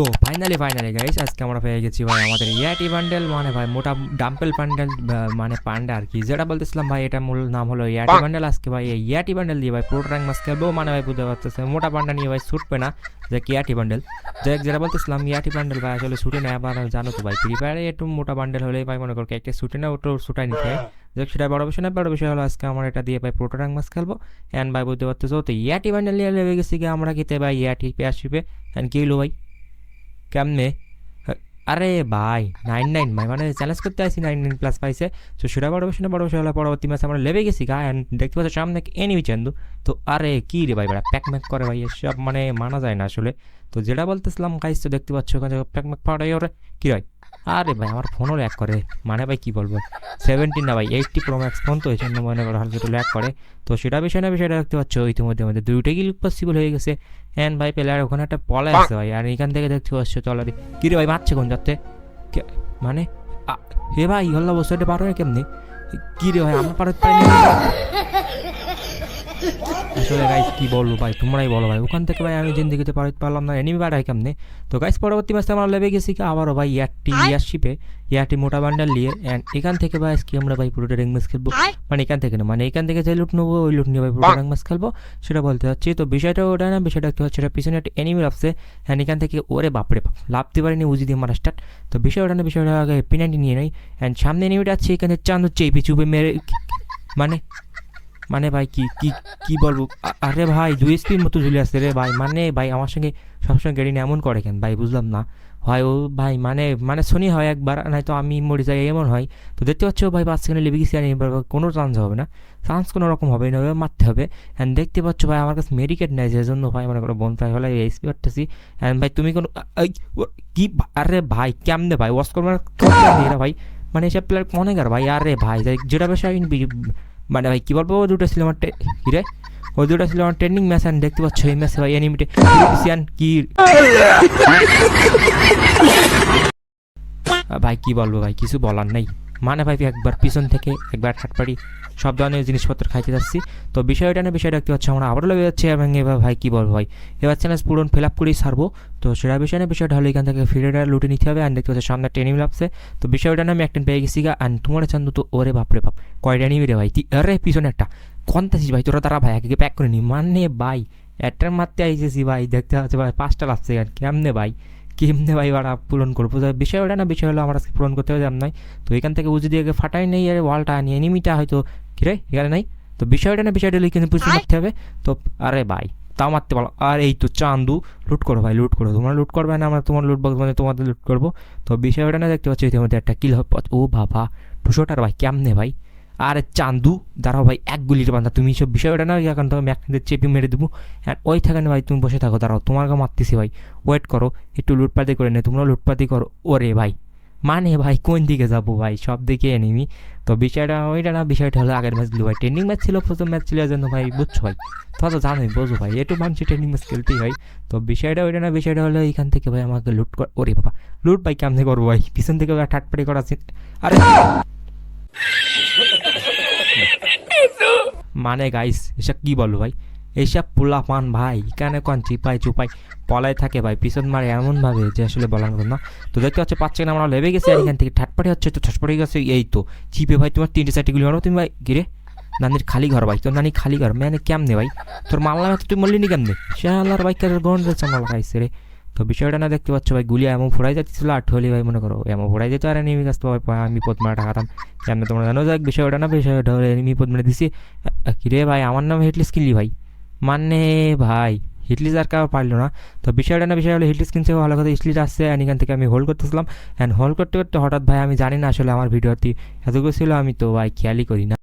তো finally finally guys আজকে আমরা পেয়ে গেছি ভাই আমাদের ইয়াটি বান্ডেল মানে ভাই মোটা ডাম্পেল বান্ডেল মানে পান্ডা আর কি। যেটা বলতেছিলাম ভাই এটা মূল নাম হলো ইয়াটি বান্ডেল আজকে ভাই এই ইয়াটি বান্ডেল দিয়ে ভাই পুরো র্যাঙ্ক মাস খেলব মানে ভাই বুঝতে পারতেছে মোটা পান্ডা নিয়ে ভাই ছুটবে না যে কি ইয়াটি বান্ডেল যাই যেটা বলতেছিলাম ইয়াটি বান্ডেল ভাই আসলে ছুটে নেয় আবার জানো তো ভাই ফ্রি ফায়ারে একটু মোটা বান্ডেল হলেই ভাই মনে করো একটা ছুটে না ওটা ছুটাই নিতে হয়। যাই হোক, সেটা বড় বিষয় না বড় বিষয় হলো আজকে আমরা এটা দিয়ে ভাই পুরোটা র্যাঙ্ক মাস খেলব। অ্যান্ড ভাই বুঝতে পারতেছো তো ইয়াটি বান্ডেল নিয়ে লেগে গেছি কি আমরা খেতে ভাই ইয়াটি পেয়ে আসবে। অ্যান্ড কি হলো ভাই? কেমনে? আরে ভাই নাইন নাইন ভাই মানে চ্যালেঞ্জ করতে আসি নাইন নাইন প্লাস পাইছে তো সেটা বড় বিষয় না বড় বিষয় হলো পরবর্তী মাসে আমরা লেবে গেছি গা অ্যান্ড দেখতে পাচ্ছি সামনে এনিমি চান্দু তো আরে কী রে ভাই বেড়া প্যাক ম্যাক করে ভাই, এসব মানে মানা যায় না আসলে। তো যেটা বলতেছিলাম গাইস তো দেখতে পাচ্ছ ওখানে প্যাক ম্যাক পাওয়াটাই ওরে, কী হয়? আরে ভাই আমার ফোনও ল্যাক করে। মানে ভাই কী বলব? সেভেন্টিন না ভাই এইটটি প্রো ম্যাক্স ফোন তো এই জন্য মনে করো হালকা একটু ল্যাক করে। তো সেটা বিষয় না বিষয়টা দেখতে পাচ্ছ ইতিমধ্যে আমাদের দুইটাই গিল পসিবল হয়ে গেছে। অ্যান্ড ভাই প্লেয়ার ওখানে একটা পলে আছে ভাই আর এখান থেকে দেখতে পাচ্ছ চলারি কী রে ভাই মারছে কোন যাতে মানে হে ভাই হল্লা বসে পারো না কেমনি? কী রে ভাই আমার পারতে পারিনি। আসলে গাইস কি বলব ভাই? তোমরাই বলো ভাই। ওখান থেকে ভাই আমি জিন্দিগিতে পারলাম না। এনিমি বাড়াই কেমনে? তো গাইস পরবর্তী ম্যাচে আমরা লেবে গেছি কি? আবারও ভাই ইয়ারটি ইয়ারশিপে ইয়ারটি মোটা বান্ডাল নিয়ে অ্যান্ড এখান থেকে ভাই আজকে আমরা ভাই পুরোটা রিং ম্যাচ খেলব। মানে এখান থেকে না মানে এখান থেকে যে লুট নেব ওই লুট নিয়ে ভাই পুরোটা রিং ম্যাচ খেলব। সেটা বলতে চাচ্ছি তো বিষয়টা ওটা না বিষয়টা কি হচ্ছে এটা পিছনে একটা এনিমি লাভছে অ্যান্ড এখান থেকে ওরে বাপরে বাপ লাভতে পারিনি উজি দিয়ে মারা স্টার্ট তো বিষয় ওটা না বিষয়টা আগে পেনাল্টি নিয়ে নেই। অ্যান্ড সামনে এনিমিটা আছে এখানে চাঁদ হচ্ছে এই পিছুবে মেরে মানে মানে ভাই, কি কি কি বলব? আরে ভাই, দুই স্পির মতো ঝুলে আসছে রে ভাই। মানে ভাই, আমার সঙ্গে সবসময় গাড়ি নিয়ে এমন করে কেন? ভাই, বুঝলাম না। হয় ও ভাই মানে মানে শনি হয় একবার, নয়তো আমি মরে যাই, এমন হয়। তো দেখতে পাচ্ছ ভাই, পাঁচ সেকেন্ডে লেবে গেছি আর কোনো চান্স হবে না। চান্স কোনো রকম হবে না মারতে হবে। অ্যান্ড দেখতে পাচ্ছ ভাই, আমার কাছে মেডিকেট নেই যে জন্য ভাই মনে করো বোন প্রায় হলে এসপি করতেছি অ্যান্ড ভাই, তুমি কোনো কি আরে ভাই, কেমনে ভাই? ওয়াশ করবার এরা ভাই? মানে এসব প্লেয়ার অনেক আর ভাই, আরে ভাই যেটা বেশি মানে ভাই, কী বলব? ও দুটো ছিল আমার হিরে ও দুটো ছিল আমার ট্রেন্ডিং ম্যাচ অ্যান্ড দেখতে পাচ্ছ, এই ম্যাচে ভাই ক্রিস্টিয়ান কি ভাই, কি বলব ভাই, কিছু বলার নেই। মানে ভাই একবার পিছন থেকে একবার হাটপাড়ি সব ধরনের জিনিসপত্র খাইতে যাচ্ছি। তো বিষয়টা না বিষয় দেখতে পাচ্ছি আমরা আবারও লেগে যাচ্ছি এবং এবার ভাই, কি বলব ভাই? এবার চ্যালেঞ্জ পূরণ ফিল আপ করেই সারবো তো সেটা বিষয় না, বিষয়টা হলো এখান থেকে ফিরেটা লুটে নিতে হবে। অ্যান্ড দেখতে পাচ্ছি সামনে ট্রেনিং লাগছে তো বিষয়টা না, আমি একটা পেয়ে গেছি গা। অ্যান্ড তোমার চান্দু তো, ওরে বাপরে বাপ। কয়টা নিবি রে ভাই? তুই, আরে পিছনে একটা। কন্তাছিস ভাই? তোরা তারা ভাই আগে প্যাক করে নি। মানে ভাই, একটা মারতে আইসেছি ভাই। দেখতে পাচ্ছি ভাই, পাঁচটা লাগছে আর কেমনে ভাই? কেমনে ভাই ওরা পূরণ করব? তো বিষয় ওটা না বিষয় হলো আমার আজকে পূরণ করতে হবে নাই তো এখান থেকে উজি দিয়ে ফাটাই নেই আর ওয়ালটা নিয়ে এনিমিটা হয়তো। কিরে এখানে নাই? তো বিষয়টা না বিষয়টা কিন্তু বুঝতে মারতে হবে। তো আরে ভাই তাও মারতে পারো। আর এই তো চান্দু লুট করো ভাই লুট করো। তোমরা লুট করবে না আমরা তোমার লুট বক্স মানে তোমাদের লুট করব। তো বিষয়টা না দেখতে পাচ্ছি ইতিমধ্যে একটা কিল হবে ও বাবা দুশোটার ভাই কেমনে ভাই? আরে চান্দু দাঁড়াও ভাই এক গুলির বান্ধা তুমি সব বিষয়টা না এখন তো আমি একখানে চেপে মেরে দেবো। আর ওই থাকে না ভাই, তুমি বসে থাকো, দাঁড়াও তোমাকে মারতেছি ভাই। ওয়েট করো, একটু লুটপাতি করে নে, তোমরা লুটপাতি করো। ওরে ভাই মানে ভাই, কোন দিকে যাব ভাই? সব দিকে এনিমি তো বিষয়টা, ওইটা না, বিষয়টা হলো আগের ম্যাচ দিল ভাই। ট্রেনিং ম্যাচ ছিল, প্রথম ম্যাচ ছিল জন্য ভাই, বুঝছ ভাই? তোমরা তো জানোই, বোঝো ভাই একটু মানুষ ট্রেনিং ম্যাচ খেলতেই হয়। তো বিষয়টা ওইটা না, বিষয়টা হলো এইখান থেকে ভাই আমাকে লুট কর ওরে বাবা, লুট ভাই, কেমনে করব ভাই? পিছন থেকে ঠাটপাটি করা আরে মানে গাইস এসব কি বলো ভাই? এইসব পোলা পান ভাই এখানে কন চিপাই চুপাই পলায় থাকে ভাই? পিছন মারে এমনভাবে যে আসলে বলার মতো না। তো দেখতে হচ্ছে পাঁচ না আমরা লেবে গেছে এখান থেকে ঠাটপাটি হচ্ছে, তো ঠাটপাটি গেছে এই তো। চিপে ভাই, তোমার তিনটে চারটে গুলি মারো তুমি ভাই। গিরে নানির খালি ঘর ভাই, তোর নানি খালি ঘর। মানে কেমনে ভাই? তোর মারলাম তুই মরলি নি কেমনে? আল্লাহর ভাই কার গন্ড চামড়া লাগাইছে রে। তো বিষয়টা না দেখতে পাচ্ছ ভাই গুলি এমন ফোড়াই যাচ্ছিল আট হলি ভাই মনে করো এমন ফোড়াই যেত আর এনিমি কাছ থেকে ভাই আমি পদ মারা টাকাতাম কেমনে তোমরা জানো যাক বিষয়টা না বিষয়টা হলো এনিমি পদ মেরে দিছি। আ, কি রে ভাই আমার নাম হেটলিস কিনলি ভাই? মানে ভাই হিটলিস আর কাউ পারল না। তো বিষয়টা না বিষয় হলো হিটলিস কিনছে ভালো কথা হিটলিস আসছে অ্যান্ড এখান থেকে আমি হোল্ড করতেছিলাম। অ্যান্ড হোল্ড করতে করতে হঠাৎ ভাই আমি জানি না আসলে আমার ভিডিওটি এতগুলো ছিল আমি তো ভাই খেয়ালই করি না।